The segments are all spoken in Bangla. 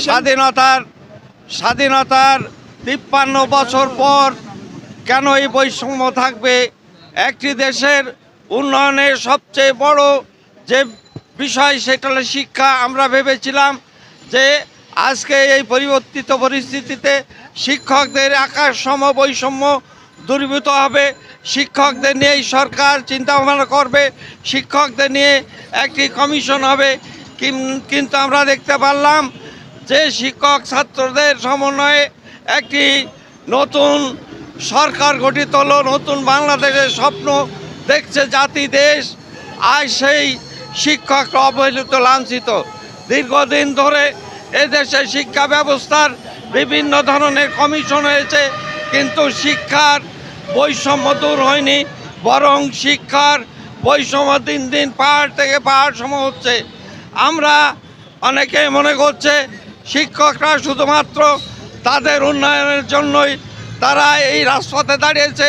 স্বাধীনতার স্বাধীনতার তিপ্পান্ন বছর পর কেন এই বৈষম্য থাকবে? একটি দেশের উন্নয়নের সবচেয়ে বড় যে বিষয় সেটা হলো শিক্ষা, আমরা ভেবেছিলাম যে আজকে এই পরিবর্তিত পরিস্থিতিতে শিক্ষকদের আকাশ সম বৈষম্য দূরীভূত হবে। শিক্ষকদের নিয়েই সরকার চিন্তা ভাবনা করবে, শিক্ষকদের নিয়ে একটি কমিশন হবে। কিন- কিন্তু আমরা দেখতে পারলাম যে শিক্ষক ছাত্রদের সমন্বয়ে একটি নতুন সরকার গঠিত হলো, নতুন বাংলাদেশের স্বপ্ন দেখছে জাতি, দেশ, আজ সেই শিক্ষকরা অবহেলিত, লাঞ্ছিত। দীর্ঘদিন ধরে এদেশে শিক্ষা ব্যবস্থার বিভিন্ন ধরনের কমিশন হয়েছে, কিন্তু শিক্ষার বৈষম্য দূর হয়নি, বরং শিক্ষার বৈষম্য দিন দিন পাহাড় থেকে পাহাড় সম হচ্ছে। আমরা অনেকে মনে করছে শিক্ষকরা শুধুমাত্র তাদের উন্নয়নের জন্যই তারা এই রাজপথে দাঁড়িয়েছে।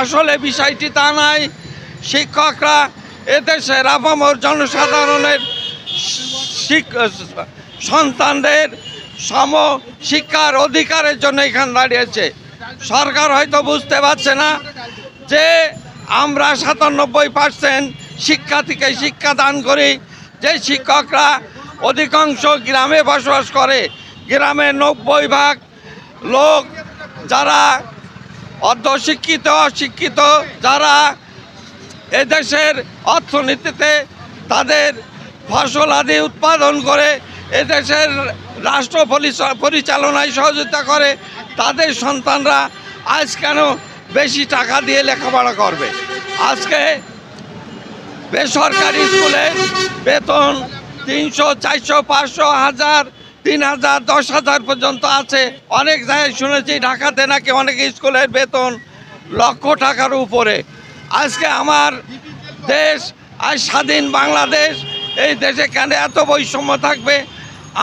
আসলে বিষয়টি তা নাই শিক্ষকরা এদেশের আপামর জনসাধারণের সন্তানদের সম শিক্ষার অধিকারের জন্য এখানে দাঁড়িয়েছে। সরকার হয়তো বুঝতে পারছে না যে আমরা সাতানব্বই পার্সেন্ট শিক্ষার্থীকে শিক্ষাদান করি। যে শিক্ষকরা অধিকাংশ গ্রামে বসবাস করে। গ্রামের নব্বই ভাগ লোক যারা অর্ধশিক্ষিত, অশিক্ষিত, যারা এদেশের অর্থনীতিতে তাদের ফসল আদি উৎপাদন করে, এদেশের রাষ্ট্র পরিচা- পরিচালনায় সহযোগিতা করে, তাদের সন্তানরা আজ কেন বেশি টাকা দিয়ে লেখাপড়া করবে? আজকে বেসরকারি স্কুলের বেতন তিনশো চারশো পাঁচশো হাজার তিন হাজার দশ হাজার পর্যন্ত আছে। অনেক জায়গায় শুনেছি ঢাকাতে নাকি অনেক স্কুলের বেতন লক্ষ টাকার উপরে। আজকে আমার দেশ আজ স্বাধীন বাংলাদেশ এই দেশে কেন এত বৈষম্য থাকবে?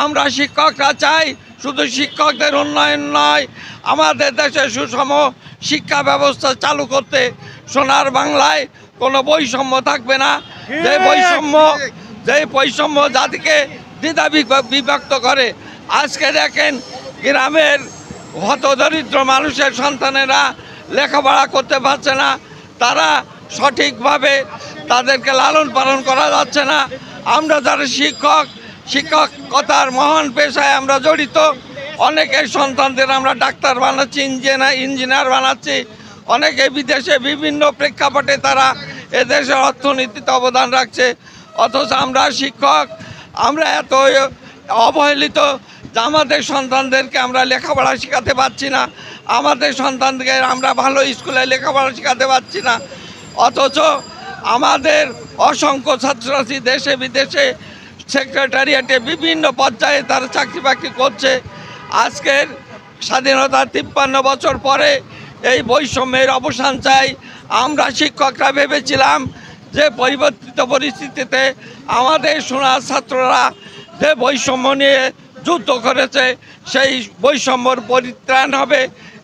আমরা শিক্ষকরা চাই শুধু শিক্ষকদের উন্নয়ন নয় আমাদের দেশে সুষম শিক্ষা ব্যবস্থা চালু করতে। সোনার বাংলায় কোনো বৈষম্য থাকবে না। যে বৈষম্য যে বৈষম্য জাতিকে দ্বিধা বিভক্ত করে। আজকে দেখেন গ্রামের হতদরিদ্র মানুষের সন্তানেরা লেখাপড়া করতে পারছে না। তারা সঠিকভাবে তাদেরকে লালন পালন করা যাচ্ছে না। আমরা যারা শিক্ষক শিক্ষকতার মহান পেশায় আমরা জড়িত অনেকের সন্তানদের আমরা ডাক্তার বানাচ্ছি ইঞ্জিনিয়ার ইঞ্জিনিয়ার বানাচ্ছি। অনেকে বিদেশে বিভিন্ন প্রেক্ষাপটে তারা এদেশের অর্থনীতিতে অবদান রাখছে। অথচ আমরা শিক্ষক, আমরা এত অবহেলিত যে আমাদের সন্তানদেরকে আমরা লেখাপড়া শেখাতে পারছি না। আমাদের সন্তানকে আমরা ভালো স্কুলে লেখাপড়া শেখাতে পারছি না। অথচ আমাদের অসংখ্য ছাত্রছাত্রী দেশে, বিদেশে সেক্রেটারিয়েটে বিভিন্ন পর্যায়ে তারা চাকরি বাকরি করছে। আজকের স্বাধীনতার তিপ্পান্ন বছর পরে এই বৈষম্যের অবসান চাই। আমরা শিক্ষকরা ভেবেছিলাম যে পরিবর্তিত পরিস্থিতিতে আমাদের সোনার ছাত্ররা যে বৈষম্য নিয়ে যুদ্ধ করেছে, সেই বৈষম্যর পরিত্রাণ হবে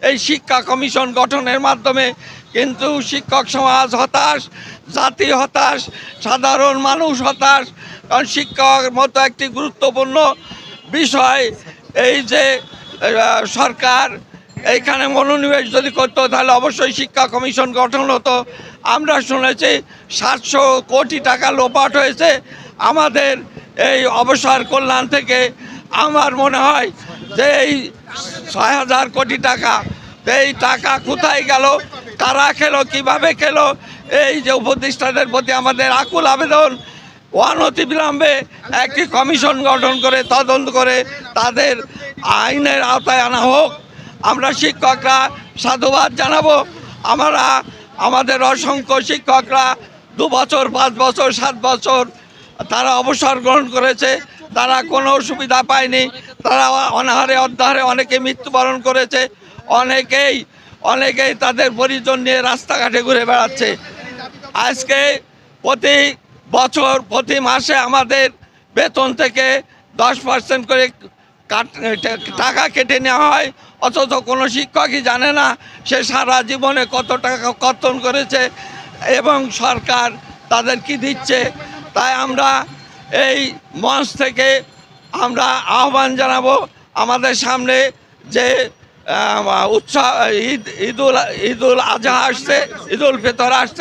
এই শিক্ষা কমিশন গঠনের মাধ্যমে। কিন্তু শিক্ষক সমাজ হতাশ, জাতি হতাশ, সাধারণ মানুষ হতাশ, কারণ শিক্ষক মতো একটি গুরুত্বপূর্ণ বিষয় এই যে সরকার এইখানে মনোনিবেশ যদি করতো, তাহলে অবশ্যই শিক্ষা কমিশন গঠন হতো। আমরা শুনেছি সাতশো কোটি টাকা লোপাট হয়েছে আমাদের এই অবসর কল্যাণ থেকে। আমার মনে হয় যে এই ছয় হাজার কোটি টাকা এই টাকা কোথায় গেল কারা খেলো, কীভাবে খেলো, এই যে উপদেষ্টাদের প্রতি আমাদের আকুল আবেদন অনতি বিলম্বে একটি কমিশন গঠন করে, তদন্ত করে তাদের আইনের আওতায় আনা হোক। আমরা শিক্ষকরা সাধুবাদ জানাব। আমরা আমাদের অসংখ্য শিক্ষকরা দু বছর, পাঁচ বছর, সাত বছর তারা অবসর গ্রহণ করেছে। তারা কোনো সুবিধা পায়নি। তারা অনাহারে, অধ্যাহারে অনেকে মৃত্যুবরণ করেছে। অনেকেই অনেকেই তাদের পরিজন নিয়ে রাস্তাঘাটে ঘুরে বেড়াচ্ছে। আজকে প্রতি বছর, প্রতি মাসে আমাদের বেতন থেকে দশ পার্সেন্ট করে কাট- টাকা কেটে নেওয়া হয়। অথচ কোনো শিক্ষকই জানে না সে সারা জীবনে কত টাকা কর্তন করেছে এবং সরকার তাদের কি দিচ্ছে। তাই আমরা এই মঞ্চ থেকে আমরা আহ্বান জানাব আমাদের সামনে যে আহ, উৎসব ঈদ ঈদুল ঈদুল আজহা আসছে ঈদুল ফিতর আসছে।